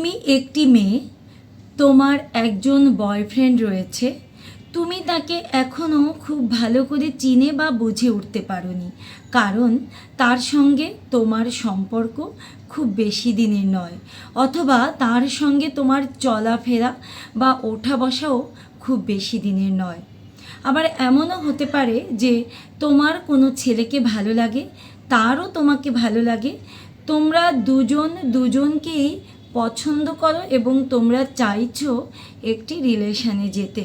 তুমি একটি মেয়ে, তোমার একজন বয়ফ্রেন্ড রয়েছে, তুমি তাকে এখনও খুব ভালো করে চিনে বা বুঝে উঠতে পারোনি, কারণ তার সঙ্গে তোমার সম্পর্ক খুব বেশি দিনের নয়, অথবা তার সঙ্গে তোমার চলাফেরা বা ওঠা বসাও খুব বেশি দিনের নয়। আবার এমনও হতে পারে যে তোমার কোনো ছেলেকে ভালো লাগে, তারও তোমাকে ভালো লাগে, তোমরা দুজন দুজনকেই পছন্দ করো এবং তোমরা চাইছো একটি রিলেশনে যেতে।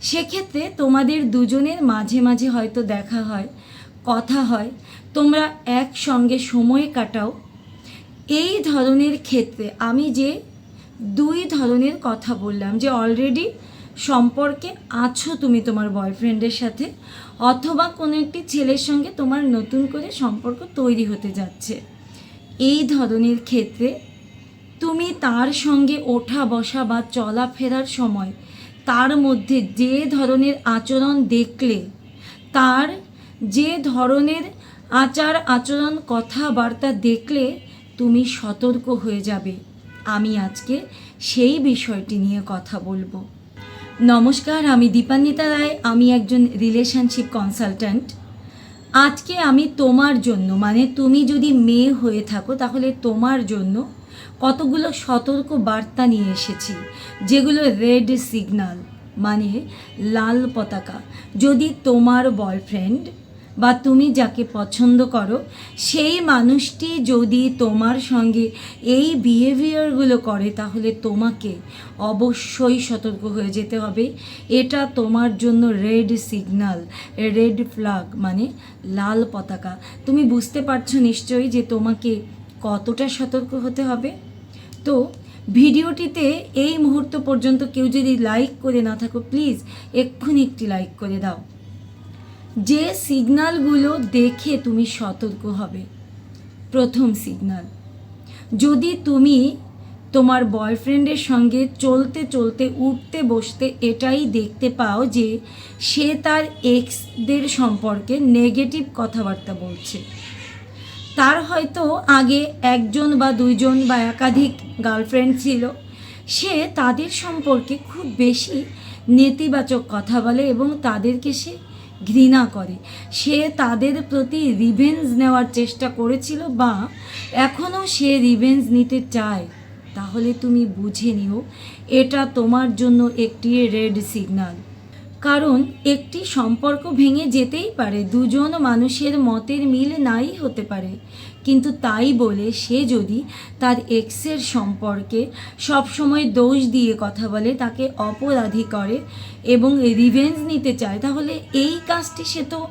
সেক্ষেত্রে তোমাদের দুজনের মাঝে মাঝে হয়তো দেখা হয়, কথা হয়, তোমরা একসঙ্গে সময় কাটাও। এই ধরনের ক্ষেত্রে আমি যে দুই ধরনের কথা বললাম, যে অলরেডি সম্পর্কে আছো তুমি তোমার বয়ফ্রেন্ডের সাথে, অথবা কোনো একটি ছেলের সঙ্গে তোমার নতুন করে সম্পর্ক তৈরি হতে যাচ্ছে। এই ধরনের ক্ষেত্রে তুমি তার সঙ্গে ওঠা বসা বা চলাফেরার সময় তার মধ্যে যে ধরনের আচরণ দেখলে, তার যে ধরনের আচার আচরণ কথাবার্তা দেখলে তুমি সতর্ক হয়ে যাবে। আমি আজকে সেই বিষয়টি নিয়ে কথা বলব। নমস্কার, আমি দীপান্বিতা রায়, আমি একজন রিলেশনশিপ কনসালট্যান্ট আজকে আমি তোমার জন্য মানে তুমি যদি মেয়ে হয়ে থাকো, তাহলে তোমার জন্য কতগুলো সতর্ক বার্তা নিয়ে এসেছি, যেগুলো রেড সিগন্যাল মানে লাল পতাকা। যদি তোমার বয়ফ্রেন্ড বা তুমি যাকে পছন্দ করো, সেই মানুষটি যদি তোমার সঙ্গে এই বিহেভিয়ারগুলো করে, তাহলে তোমাকে অবশ্যই সতর্ক হয়ে যেতে হবে। এটা তোমার জন্য রেড সিগন্যাল রেড ফ্ল্যাগ মানে লাল পতাকা। তুমি বুঝতে পারছ নিশ্চয়ই যে তোমাকে কতটা সতর্ক হতে হবে? তো, ভিডিওটিতে এই মুহূর্ত পর্যন্ত কেউ যদি লাইক করে না থাকো প্লিজ এক্ষুনি একটি লাইক করে দাও। যে সিগনালগুলো দেখে তুমি সতর্ক হবে। প্রথম সিগনাল যদি তুমি তোমার বয়ফ্রেন্ডের সঙ্গে চলতে চলতে, উঠতে বসতে এটাই দেখতে পাও যে সে তার এক্সদের সম্পর্কে নেগেটিভ কথাবার্তা বলছে। তার হয়তো আগে একজন বা দুইজন বা একাধিক গার্লফ্রেন্ড ছিল। সে তাদের সম্পর্কে খুব বেশি নেতিবাচক কথা বলে এবং তাদেরকে সে ঘৃণা করে। সে তাদের প্রতি রিভেঞ্জ নেওয়ার চেষ্টা করেছিল বা এখনও সে রিভেঞ্জ নিতে চায়। তাহলে তুমি বুঝে নিও, এটা তোমার জন্য একটি রেড সিগন্যাল কারণ একটি সম্পর্ক ভেঙে যেতেই পারে, দুজন মানুষের মতের মিল নাই হতে পারে। কিন্তু তাই বলে সে যদি তার এক্সের সম্পর্কে সবসময় দোষ দিয়ে কথা বলে, তাকে অপরাধী করে এবং রিভেঞ্জ নিতে চায়, তাহলে এই কাজটি সে তো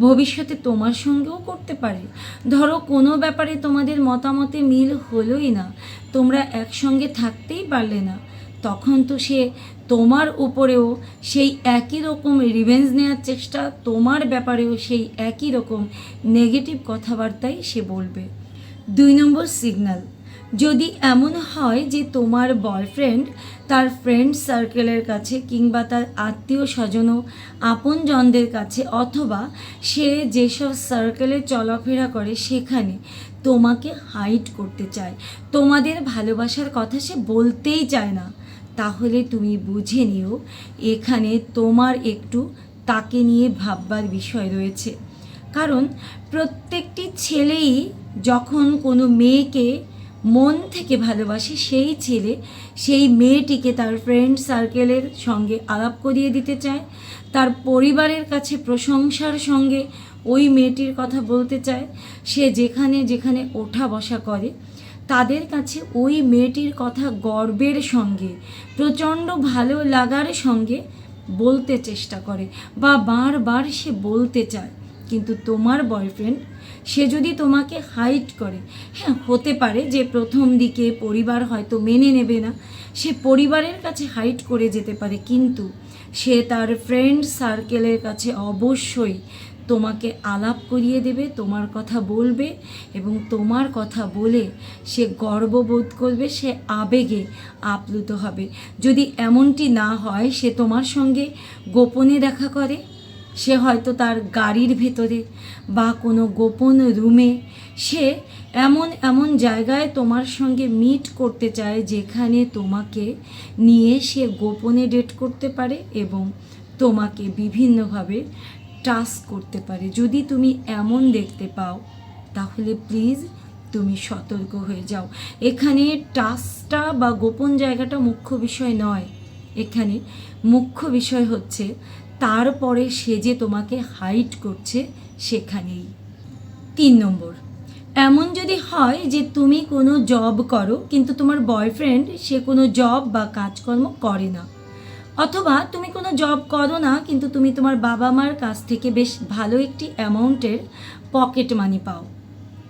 ভবিষ্যতে তোমার সঙ্গেও করতে পারে। ধরো কোনো ব্যাপারে তোমাদের মতামতে মিল হলোই না, তোমরা একসঙ্গে থাকতেই পারলে না। তখন তো সে তোমার উপরেও সেই একই রকম রিভেঞ্জ নেওয়ার চেষ্টা, তোমার ব্যাপারেও সেই একই রকম নেগেটিভ কথাবার্তাই সে বলবে। দুই নম্বর সিগন্যাল যদি এমন হয় যে তোমার বয়ফ্রেন্ড তার ফ্রেন্ড সার্কেলের কাছে কিংবা তার আত্মীয় স্বজনও আপনজনদের কাছে অথবা সে যেসব সার্কেলে চলাফেরা করে সেখানে তোমাকে হাইড করতে চায়, তোমাদের ভালোবাসার কথা সে বলতেই চায় না। তাহলে তুমি বুঝে নিও, এখানে তোমার একটু তাকে নিয়ে ভাববার বিষয় রয়েছে। কারণ প্রত্যেকটি ছেলেই যখন কোনো মেয়েকে মন থেকে ভালোবাসে, সেই ছেলে সেই মেয়েটিকে তার ফ্রেন্ড সার্কেলের সঙ্গে আলাপ করিয়ে দিতে চায়, তার পরিবারের কাছে প্রশংসার সঙ্গে ওই মেয়েটির কথা বলতে চায়। সে যেখানে যেখানে ওঠা বসা করে তাদের কাছে ওই মেয়েটির কথা গর্বের সঙ্গে, প্রচণ্ড ভালো লাগার সঙ্গে বলতে চেষ্টা করে বা বারবার সে বলতে চায়। কিন্তু তোমার বয়ফ্রেন্ড সে যদি তোমাকে হাইট করে হ্যাঁ হতে পারে যে প্রথম দিকে পরিবার হয়তো মেনে নেবে না, সে পরিবারের কাছে হাইট করে যেতে পারে। কিন্তু সে তার ফ্রেন্ড সার্কেলের কাছে অবশ্যই তোমাকে আলাপ করিয়ে দেবে, তোমার কথা বলবে এবং তোমার কথা বলে সে গর্ববোধ করবে, সে আবেগে আপ্লুত হবে। যদি এমনটি না হয়, সে তোমার সঙ্গে গোপনে দেখা করে। সে হয়তো তার গাড়ির ভেতরে বা কোনো গোপন রুমে। সে এমন এমন জায়গায় তোমার সঙ্গে মিট করতে চায়, যেখানে তোমাকে নিয়ে সে গোপনে ডেট করতে পারে এবং তোমাকে বিভিন্নভাবে টাচ করতে পারে। যদি তুমি এমন দেখতে পাও, তাহলে প্লিজ তুমি সতর্ক হয়ে যাও। এখানে টাচটা বা গোপন জায়গাটা মুখ্য বিষয় নয়। এখানে মুখ্য বিষয় হচ্ছে, তারপরে সে যে তোমাকে হাইট করছে, সেখানেই। তিন নম্বর, এমন যদি হয় যে তুমি কোনো জব করো, কিন্তু তোমার বয়ফ্রেন্ড সে কোনো জব বা কাজকর্ম করে না অথবা তুমি কোনো জব করো না, কিন্তু তুমি তোমার বাবা মার কাছ থেকে বেশ ভালো একটি অ্যামাউন্টের পকেট মানি পাও।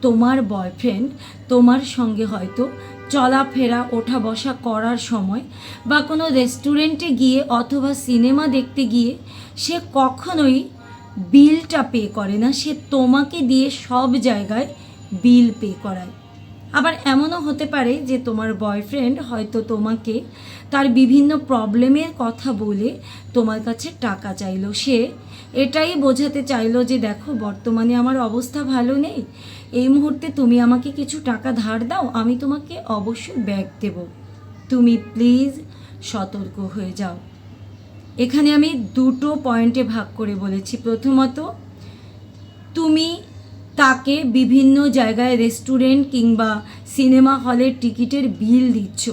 তোমার বয়ফ্রেন্ড তোমার সঙ্গে হয়তো চলাফেরা ওঠা বসা করার সময় বা কোনো রেস্টুরেন্টে গিয়ে অথবা সিনেমা দেখতে গিয়ে সে কখনোই বিলটা পে করে না, সে তোমাকে দিয়ে সব জায়গায় বিল পে করায়। আবার এমনও হতে পারে যে তোমার বয়ফ্রেন্ড হয়তো তোমাকে তার বিভিন্ন প্রবলেমের কথা বলে তোমার কাছে টাকা চাইলো। সে এটাই বোঝাতে চাইলো যে দেখো, বর্তমানে আমার অবস্থা ভালো নেই। এই মুহূর্তে তুমি আমাকে কিছু টাকা ধার দাও, আমি তোমাকে অবশ্যই ব্যাগ দেব। তুমি প্লিজ সতর্ক হয়ে যাও। এখানে আমি দুটো পয়েন্টে ভাগ করে বলেছি। প্রথমত, তুমি তাকে বিভিন্ন জায়গায় রেস্টুরেন্ট কিংবা সিনেমা হলের টিকিটের বিল দিচ্ছ।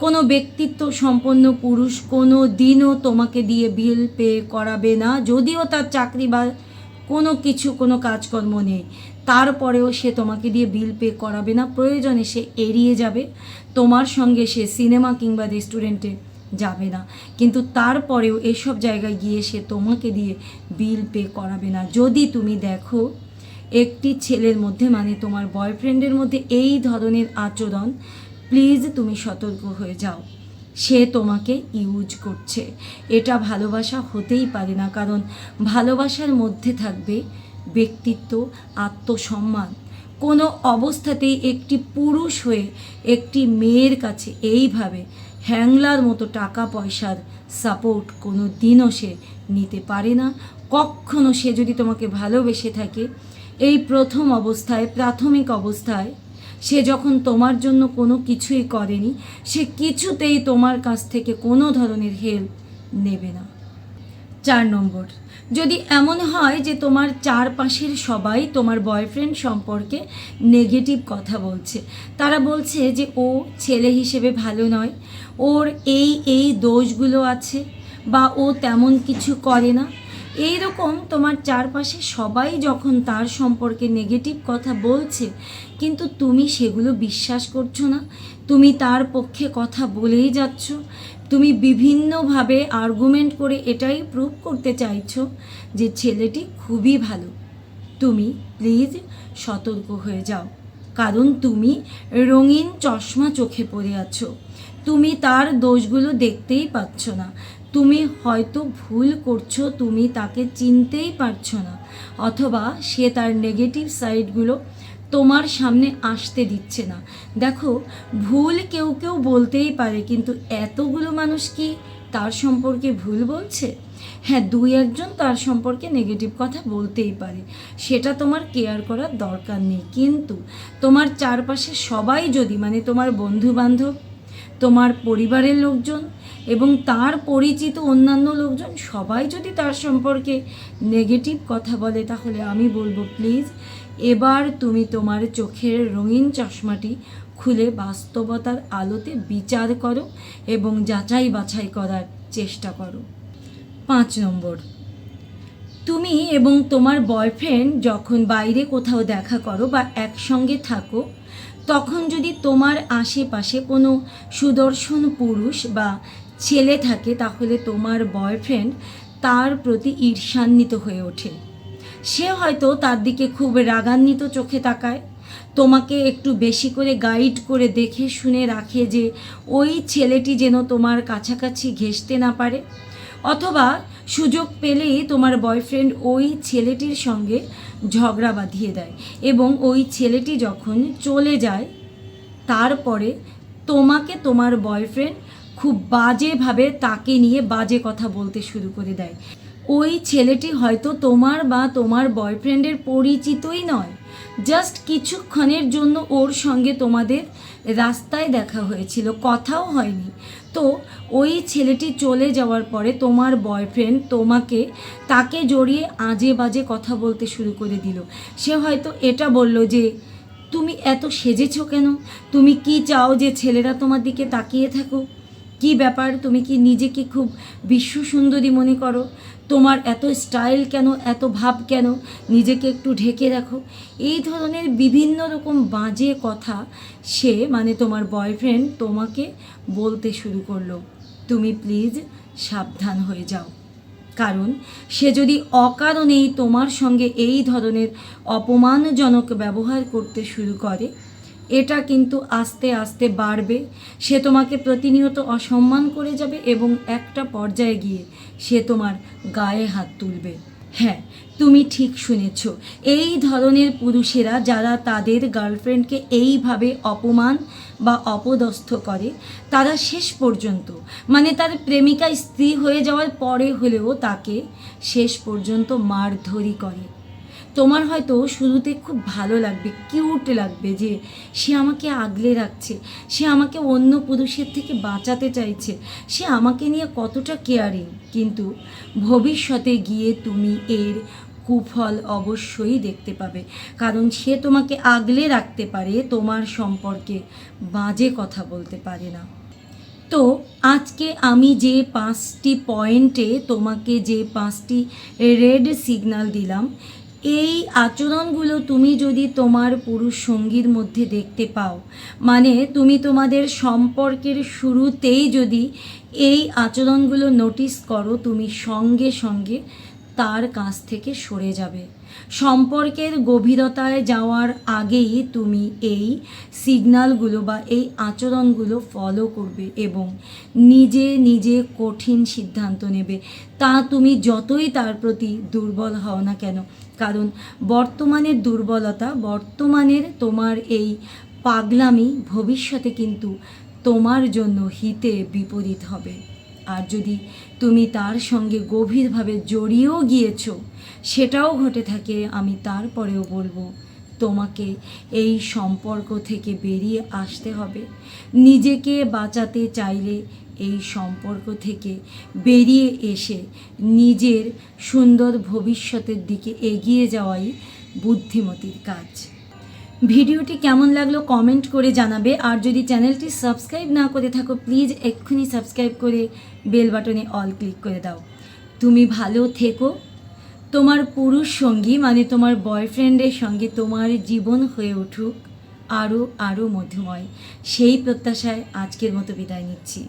কোনো ব্যক্তিত্ব সম্পন্ন পুরুষ কোনো দিনও তোমাকে দিয়ে বিল পে করাবে না, যদিও তার চাকরি বা কোনো কিছু, কোনো কাজকর্ম নেই। তারপরেও সে তোমাকে দিয়ে বিল পে করাবে না, প্রয়োজনে সে এড়িয়ে যাবে, তোমার সঙ্গে সে সিনেমা কিংবা রেস্টুরেন্টে যাবে না। কিন্তু তারপরেও এসব জায়গায় গিয়ে সে তোমাকে দিয়ে বিল পে করাবে না। যদি তুমি দেখো একটি ছেলের মধ্যে মানে তোমার বয়ফ্রেন্ডের মধ্যে এই ধরনের আচরণ প্লিজ তুমি সতর্ক হয়ে যাও। সে তোমাকে ইউজ করছে। এটা ভালোবাসা হতেই পারে না, কারণ ভালোবাসার মধ্যে থাকবে ব্যক্তিত্ব, আত্মসম্মান। কোনো অবস্থাতেই একটি পুরুষ হয়ে একটি মেয়ের কাছে এইভাবে হ্যাংলার মতো টাকা পয়সার সাপোর্ট কোনো দিনও সে নিতে পারে না। কখনো সে যদি তোমাকে ভালোবেসে থাকে এই প্রথম অবস্থায়, প্রাথমিক অবস্থায়, সে যখন তোমার জন্য কোনো কিছুই করেনি, সে কিছুতেই তোমার কাছ থেকে কোনো ধরনের হেল্প নেবে না। চার নম্বর, যদি এমন হয় যে তোমার চারপাশের সবাই তোমার বয়ফ্রেন্ড সম্পর্কে নেগেটিভ কথা বলছে, তারা বলছে যে, ও ছেলে হিসেবে ভালো নয়, ওর এই এই দোষগুলো আছে, বা ও তেমন কিছু করে না এই রকম তোমার চারপাশে সবাই যখন তার সম্পর্কে নেগেটিভ কথা বলছে, কিন্তু তুমি সেগুলো বিশ্বাস করছ না। তুমি তার পক্ষে কথা বলেই যাচ্ছ। তুমি বিভিন্নভাবে আর্গুমেন্ট করে এটাই প্রুভ করতে চাইছো যে ছেলেটি খুবই ভালো। তুমি প্লিজ সতর্ক হয়ে যাও। কারণ তুমি রঙিন চশমা চোখে পড়ে আছো। তুমি তার দোষগুলো দেখতেই পাচ্ছ না। তুমি হয়তো ভুল করছ, তুমি তাকে চিনতেই পারছ না, অথবা সে তার নেগেটিভ সাইডগুলো তোমার সামনে আসতে দিচ্ছে না। দেখো, ভুল কেউ কেউ বলতেই পারে, কিন্তু এতগুলো মানুষ কি তার সম্পর্কে ভুল বলছে? হ্যাঁ দুই একজন তার সম্পর্কে নেগেটিভ কথা বলতেই পারে। সেটা তোমার কেয়ার করার দরকার নেই। কিন্তু তোমার চারপাশে সবাই যদি মানে তোমার বন্ধু বান্ধব তোমার পরিবারের লোকজন এবং তার পরিচিত অন্যান্য লোকজন সবাই যদি তার সম্পর্কে নেগেটিভ কথা বলে, তাহলে আমি বলব, প্লিজ, এবার তুমি তোমার চোখের রঙিন চশমাটি খুলে বাস্তবতার আলোতে বিচার করো এবং যাচাই বাছাই করার চেষ্টা করো। পাঁচ নম্বর, তুমি এবং তোমার বয়ফ্রেন্ড যখন বাইরে কোথাও দেখা করো বা একসঙ্গে থাকো, তখন যদি তোমার আশেপাশে কোনো সুদর্শন পুরুষ বা ছেলে থাকে তাহলে তোমার বয়ফ্রেন্ড তার প্রতি ঈর্ষান্বিত হয়ে ওঠে। সে হয়তো তার দিকে খুব রাগান্বিত চোখে তাকায়। তোমাকে একটু বেশি করে গাইড করে দেখে শুনে রাখে যে ওই ছেলেটি যেন তোমার কাছাকাছি ঘেঁষতে না পারে। অথবা সুযোগ পেলেই তোমার বয়ফ্রেন্ড ওই ছেলেটির সঙ্গে ঝগড়া বাঁধিয়ে দেয় এবং ওই ছেলেটি যখন চলে যায়, তারপরে তোমাকে তোমার বয়ফ্রেন্ড খুব বাজেভাবে তাকে নিয়ে বাজে কথা বলতে শুরু করে দেয়। ওই ছেলেটি হয়তো তোমার বা তোমার বয়ফ্রেন্ডের পরিচিতই নয়। জাস্ট কিছুক্ষণের জন্য ওর সঙ্গে তোমাদের রাস্তায় দেখা হয়েছিল, কথাও হয়নি। তো ওই ছেলেটি চলে যাওয়ার পরে তোমার বয়ফ্রেন্ড তোমাকে, তাকে জড়িয়ে আজে বাজে কথা বলতে শুরু করে দিল। সে হয়তো এটা বলল যে, তুমি এত সেজেছো কেন? তুমি কি চাও যে ছেলেরা তোমার দিকে তাকিয়ে থাকো কি ব্যাপার? তুমি কি নিজেকে খুব বিশ্ব সুন্দরী মনে করো? তোমার এত স্টাইল কেন? এত ভাব কেন? নিজেকে একটু ঢেকে রাখো এই ধরনের বিভিন্ন রকম বাজে কথা সে মানে তোমার বয়ফ্রেন্ড তোমাকে বলতে শুরু করল। তুমি প্লিজ সাবধান হয়ে যাও। কারণ সে যদি অকারণেই তোমার সঙ্গে এই ধরনের অপমানজনক ব্যবহার করতে শুরু করে এটা কিন্তু আস্তে আস্তে বাড়বে। সে তোমাকে প্রতিনিয়ত অসম্মান করে যাবে এবং একটা পর্যায়ে গিয়ে সে তোমার গায়ে হাত তুলবে। হ্যাঁ তুমি ঠিক শুনেছ। এই ধরনের পুরুষেরা যারা তাদের গার্লফ্রেন্ডকে এইভাবে অপমান বা অপদস্থ করে, তারা শেষ পর্যন্ত মানে তার প্রেমিকা স্ত্রী হয়ে যাওয়ার পরে হলেও তাকে শেষ পর্যন্ত মারধরি করে। তোমার হয়তো শুরুতে খুব ভালো লাগবে কিউট লাগবে যে সে আমাকে আগলে রাখছে, সে আমাকে অন্য পুরুষের থেকে বাঁচাতে চাইছে, সে আমাকে নিয়ে কতটা কেয়ারিং কিন্তু ভবিষ্যতে গিয়ে তুমি এর কুফল অবশ্যই দেখতে পাবে, কারণ সে তোমাকে আগলে রাখতে পারে, তোমার সম্পর্কে বাজে কথা বলতে পারে না। তো আজকে আমি যে পাঁচটি পয়েন্টে তোমাকে যে পাঁচটি রেড সিগন্যাল দিলাম এই আচরণগুলো তুমি যদি তোমার পুরুষ সঙ্গীর মধ্যে দেখতে পাও মানে তুমি তোমাদের সম্পর্কের শুরুতেই যদি এই আচরণগুলো নোটিস করো, তুমি সঙ্গে সঙ্গে তার কাছ থেকে সরে যাবে। সম্পর্কের গভীরতায় যাওয়ার আগেই তুমি এই সিগন্যালগুলো বা এই আচরণগুলো ফলো করবে এবং নিজে নিজে কঠিন সিদ্ধান্ত নেবে। তা তুমি যতই তার প্রতি দুর্বল হও না কেন, কারণ বর্তমানের দুর্বলতা, বর্তমানের তোমার এই পাগলামি ভবিষ্যতে কিন্তু তোমার জন্য হিতে বিপরীত হবে। আর যদি তুমি তার সঙ্গে গভীরভাবে জড়িয়েও গিয়েছো, সেটাও ঘটে থাকে, আমি তারপরেও বলব, তোমাকে এই সম্পর্ক থেকে বেরিয়ে আসতে হবে। নিজেকে বাঁচাতে চাইলে এই সম্পর্ক থেকে বেরিয়ে এসে নিজের সুন্দর ভবিষ্যতের দিকে এগিয়ে যাওয়াই বুদ্ধিমতির কাজ। ভিডিওটি কেমন লাগল কমেন্ট করে জানাবে। আর যদি চ্যানেলটি সাবস্ক্রাইব না করে থাকো প্লিজ এক্ষুনি সাবস্ক্রাইব করে বেল বাটনে অল ক্লিক করে দাও। তুমি ভালো থেকো। তোমার পুরুষ সঙ্গী মানে তোমার বয়ফ্রেন্ডের সঙ্গে তোমার জীবন হয়ে উঠুক আরও আরও মধুময়। সেই প্রত্যাশায় আজকের মতো বিদায় নিচ্ছি।